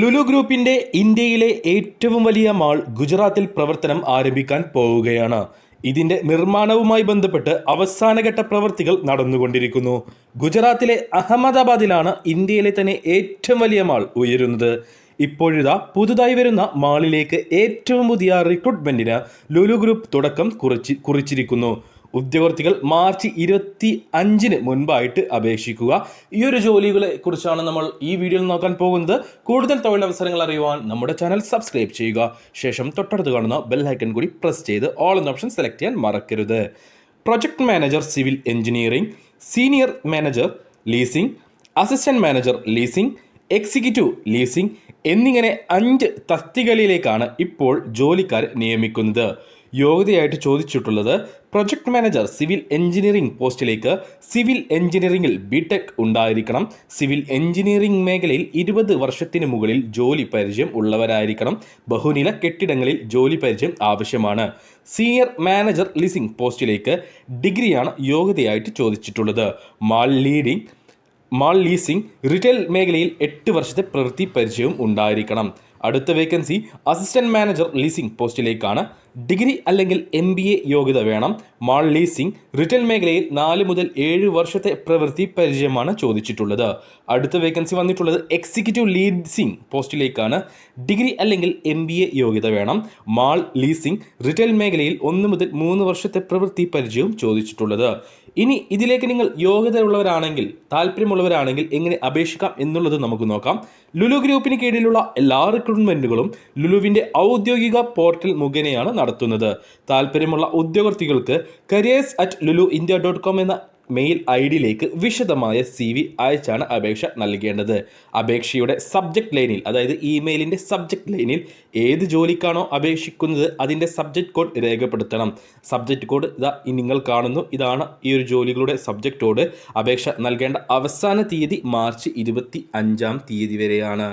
ലുലു ഗ്രൂപ്പിന്റെ ഇന്ത്യയിലെ ഏറ്റവും വലിയ മാൾ ഗുജറാത്തിൽ പ്രവർത്തനം ആരംഭിക്കാൻ പോവുകയാണ്. ഇതിന്റെ നിർമ്മാണവുമായി ബന്ധപ്പെട്ട് അവസാനഘട്ട പ്രവൃത്തികൾ നടന്നുകൊണ്ടിരിക്കുന്നു. ഗുജറാത്തിലെ അഹമ്മദാബാദിലാണ് ഇന്ത്യയിലെ തന്നെ ഏറ്റവും വലിയ മാൾ ഉയരുന്നത്. ഇപ്പോഴിതാ പുതുതായി വരുന്ന മാളിലേക്ക് ഏറ്റവും പുതിയ റിക്രൂട്ട്മെന്റിന് ലുലു ഗ്രൂപ്പ് തുടക്കം കുറിച്ച് കുറിച്ചിരിക്കുന്നു. ഉദ്യോഗാർത്ഥികൾ മാർച്ച് ഇരുപത്തി അഞ്ചിന് മുൻപായിട്ട് അപേക്ഷിക്കുക. ഈ ഒരു ജോലികളെ കുറിച്ചാണ് നമ്മൾ ഈ വീഡിയോയിൽ നോക്കാൻ പോകുന്നത്. കൂടുതൽ തൊഴിലവസരങ്ങൾ അറിയുവാൻ നമ്മുടെ ചാനൽ സബ്സ്ക്രൈബ് ചെയ്യുക. ശേഷം തൊട്ടടുത്ത് കാണുന്ന ബെൽ ഐക്കൺ കൂടി പ്രസ് ചെയ്ത് ഓൾ എന്ന ഓപ്ഷൻ സെലക്ട് ചെയ്യാൻ മറക്കരുത്. Project manager civil engineering senior manager leasing assistant manager leasing executive leasing എന്നിങ്ങനെ അഞ്ച് തസ്തികളിലേക്കാണ് ഇപ്പോൾ ജോലിക്കാർ നിയമിക്കുന്നത്. യോഗ്യതയായിട്ട് ചോദിച്ചിട്ടുള്ളത് പ്രൊജക്ട് മാനേജർ സിവിൽ എഞ്ചിനീയറിംഗ് പോസ്റ്റിലേക്ക്. സിവിൽ എഞ്ചിനീയറിംഗിൽ ബിടെക് ഉണ്ടായിരിക്കണം. സിവിൽ എഞ്ചിനീയറിംഗ് മേഖലയിൽ ഇരുപത് വർഷത്തിന് മുകളിൽ ജോലി പരിചയം ഉള്ളവരായിരിക്കണം. ബഹുനില കെട്ടിടങ്ങളിൽ ജോലി പരിചയം ആവശ്യമാണ്. സീനിയർ മാനേജർ ലിസിംഗ് പോസ്റ്റിലേക്ക് ഡിഗ്രിയാണ് യോഗ്യതയായിട്ട് ചോദിച്ചിട്ടുള്ളത്. Mall leading mall leasing retail മേഖലയിൽ എട്ട് വർഷത്തെ പ്രവൃത്തി പരിചയവും ഉണ്ടായിരിക്കണം. അടുത്ത വേക്കൻസി അസിസ്റ്റന്റ് മാനേജർ ലീസിംഗ് പോസ്റ്റിലേക്കാണ്. ഡിഗ്രി അല്ലെങ്കിൽ എം ബി എ യോഗ്യത വേണം. മാൾ ലീസിംഗ് റിറ്റെയിൽ മേഖലയിൽ നാല് മുതൽ ഏഴ് വർഷത്തെ പ്രവൃത്തി പരിചയമാണ് ചോദിച്ചിട്ടുള്ളത്. അടുത്ത വേക്കൻസി വന്നിട്ടുള്ളത് എക്സിക്യൂട്ടീവ് ലീസിംഗ് പോസ്റ്റിലേക്കാണ്. ഡിഗ്രി അല്ലെങ്കിൽ എം ബി എ യോഗ്യത വേണം. മാൾ ലീസിംഗ് റിറ്റെയിൽ മേഖലയിൽ ഒന്ന് മുതൽ മൂന്ന് വർഷത്തെ പ്രവൃത്തി പരിചയവും ചോദിച്ചിട്ടുള്ളത്. ഇനി ഇതിലേക്ക് നിങ്ങൾ യോഗ്യതയുള്ളവരാണെങ്കിൽ താല്പര്യമുള്ളവരാണെങ്കിൽ എങ്ങനെ അപേക്ഷിക്കാം എന്നുള്ളത് നമുക്ക് നോക്കാം. ലുലു ഗ്രൂപ്പിന് കീഴിലുള്ള എല്ലാ റിക്രൂട്ട്മെന്റുകളും ലുലുവിന്റെ ഔദ്യോഗിക പോർട്ടൽ മുഖേനയാണ് നടത്തുന്നത്. താല്പര്യമുള്ള ഉദ്യോഗാർത്ഥികൾക്ക് careers at Lulu India dot com എന്ന മെയിൽ ഐ ഡിയിലേക്ക് വിശദമായ സി വി അയച്ചാണ് അപേക്ഷ നൽകേണ്ടത്. അപേക്ഷയുടെ സബ്ജക്റ്റ് ലൈനിൽ അതായത് ഇമെയിലിന്റെ സബ്ജക്റ്റ് ലൈനിൽ ഏത് ജോലിക്കാണോ അപേക്ഷിക്കുന്നത് അതിന്റെ സബ്ജക്റ്റ് കോഡ് രേഖപ്പെടുത്തണം. സബ്ജക്റ്റ് കോഡ് ഇതാ നിങ്ങൾ കാണുന്നു. ഇതാണ് ഈ ഒരു ജോലികളുടെ സബ്ജക്റ്റോട് അപേക്ഷ നൽകേണ്ട അവസാന തീയതി മാർച്ച് ഇരുപത്തി അഞ്ചാം തീയതി വരെയാണ്.